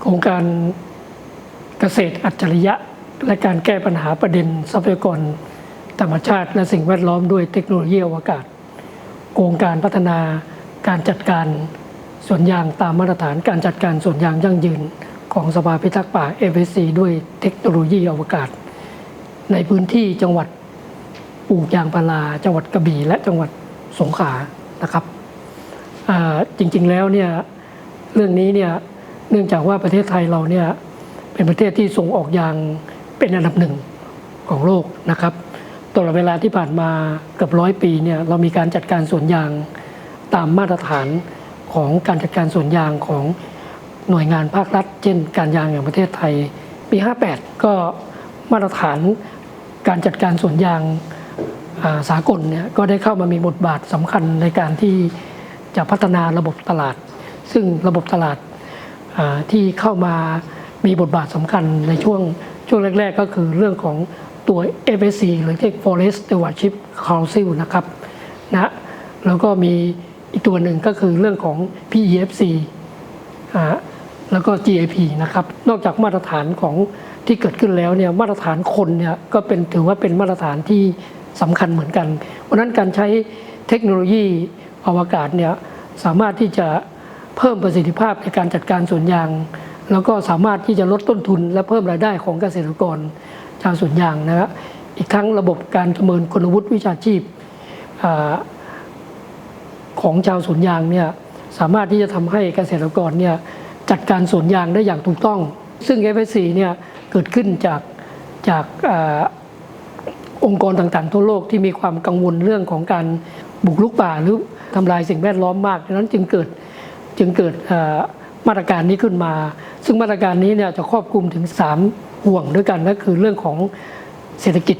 โครงการเกษตรอัจฉริยะ และการแก้ปัญหาประเด็นทรัพยากรธรรมชาติ และสิ่งแวดล้อมด้วยเทคโนโลยีอวกาศ โครงการพัฒนาการจัดการสวนยางตามมาตรฐานการจัดการสวนยางยั่งยืนของสภาพิทักษ์ป่า FSC ด้วยเทคโนโลยีอวกาศ ในพื้นที่จังหวัดปลูกยางพาราจังหวัดกระบี่และจังหวัดสงขลานะครับจริงๆแล้วเนี่ยเรื่องนี้เนี่ย เนื่องจากว่าประเทศไทยเราเนี่ยเป็นประเทศที่ส่งออกยางเป็นอันดับหนึ่งของโลกนะครับตลอดเวลาที่ผ่านมาเกือบร้อยปีเนี่ยเรามีการจัดการสวนยางตามมาตรฐานของการจัดการสวนยางของหน่วยงานภาครัฐ เช่น การยางแห่งประเทศไทยปี 58 ก็มาตรฐานการจัดการสวนยางาสากลเนี่ยก็ได้เข้ามามีบทบาทสำคัญในการที่จะพัฒนาระบบตลาด ซึ่งระบบตลาด ที่เข้ามามีบทบาทสำคัญในช่วงช่วงแรก ๆ ก็คือเรื่องของตัว FSC หรือที่ Forest Stewardship Council นะครับนะแล้วก็มีอีกตัวหนึ่งก็คือเรื่องของ PEFC อแล้วก็ GAP นะครับ นอกจากมาตรฐานของที่เกิดขึ้นแล้วเนี่ยมาตรฐานคนเนี่ยก็เป็นถือว่าเป็นมาตรฐานที่สำคัญเหมือนกัน เพราะนั้นการใช้เทคโนโลยีอวกาศเนี่ยสามารถที่จะ เพิ่มประสิทธิภาพในการจัดการสวนยาง แล้วก็สามารถที่จะลดต้นทุน และเพิ่มรายได้ของเกษตรกรชาวสวนยางนะครับอีกทั้งระบบการประเมินคุณวุฒิวิชาชีพอของชาวสวนยางเนี่ยสามารถที่จะทำให้เกษตรกรเนี่ยจัดการสวนยางได้อย่างถูกต้อง ซึ่ง FSC เนี่ยเกิดขึ้นจากจากอองค์กรต่างๆ ทั่วโลกที่มีความกังวลเรื่องของการบุกรุกป่าหรือทำลายสิ่งแวดล้อมมากดังนั้นจึงเกิด จึงเกิดมาตรการนี้ขึ้นมา ซึ่งมาตรการนี้เนี่ยจะครอบคลุมถึง 3 ห่วงด้วยกันก็คือเรื่องของเศรษฐกิจ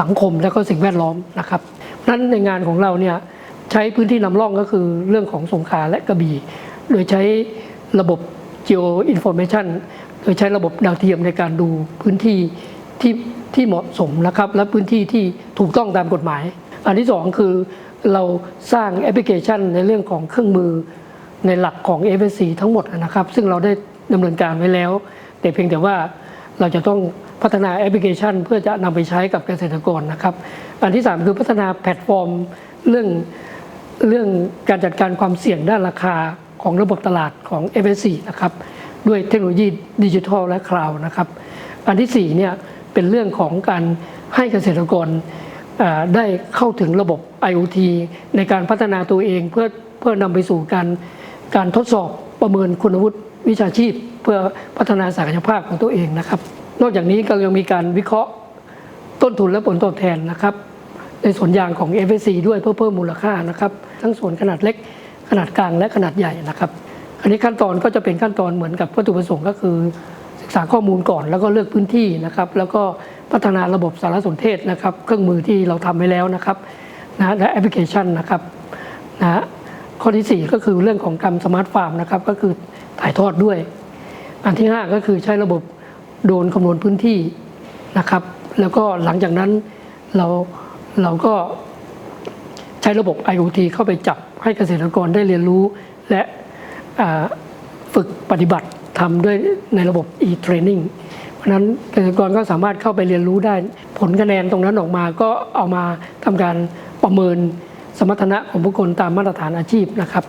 สังคมและก็สิ่งแวดล้อมนะครับนั้นในงานของเราเนี่ยใช้พื้นที่นำร่องก็คือเรื่องของสงขลาและกระบี่ โดยใช้ระบบ geo information โดยใช้ระบบดาวเทียมในการดูพื้นที่ที่ที่เหมาะสมนะครับ และพื้นที่ที่ถูกต้องตามกฎหมาย อันที่สองคือเราสร้างแอปพลิเคชันในเรื่องของเครื่องมือ ในหลักของ FSC ทั้งหมดนะครับ ซึ่งเราได้ดำเนินการไว้แล้ว แต่เพียงแต่ว่าเราจะต้องพัฒนาแอปพลิเคชัน เพื่อจะนำไปใช้กับเกษตรกรนะครับ อันที่ 3 คือพัฒนาแพลตฟอร์มเรื่องเรื่องการจัดการความเสี่ยงด้านราคาของระบบตลาดของ FSC นะครับด้วยเทคโนโลยีดิจิทัลและคลาวด์นะครับ อันที่4เนี่ยเป็นเรื่องของการให้เกษตรกรได้เข้าถึงระบบ IoT ในการพัฒนาตัวเองเพื่อเพื่อนำไปสู่การ การทดสอบประเมินคุณวุฒิวิชาชีพ เพื่อพัฒนาศักยภาพของตัวเองนะครับ นอกจากนี้ก็ยังมีการวิเคราะห์ต้นทุนและผลตอบแทนนะครับ ในส่วนยางของ FSC ด้วยเพื่อเพิ่มมูลค่านะครับ ทั้งส่วนขนาดเล็กขนาดกลางและขนาดใหญ่นะครับ อันนี้ขั้นตอนก็จะเป็นขั้นตอนเหมือนกับวัตถุประสงค์ก็คือศึกษาข้อมูลก่อนแล้วก็เลือกพื้นที่นะครับ แล้วก็พัฒนาระบบสารสนเทศนะครับ เครื่องมือที่เราทำไว้แล้วนะครับนะและแอปพลิเคชันนะครับนะ ข้อที่ 4 ก็คือเรื่องของการมสมาร์ทฟาร์มนะครับก็คือถ่ายทอดด้วย อันที่ 5 ก็คือใช้ระบบโดนคำนวณพื้นที่นะครับ แล้วก็หลังจากนั้นเราเราก็ใช้ระบบ IoT เข้าไปจับให้เกษตรกรได้เรียนรู้ และฝึกปฏิบัติทำด้วยในระบบ e-training เพราะนั้นเกษตรกรก็สามารถเข้าไปเรียนรู้ได้ ผลคะแนนตรงนั้นออกมาก็เอามาทำการประเมิน สมรรถนะของบุคคลตามมาตรฐานอาชีพนะครับ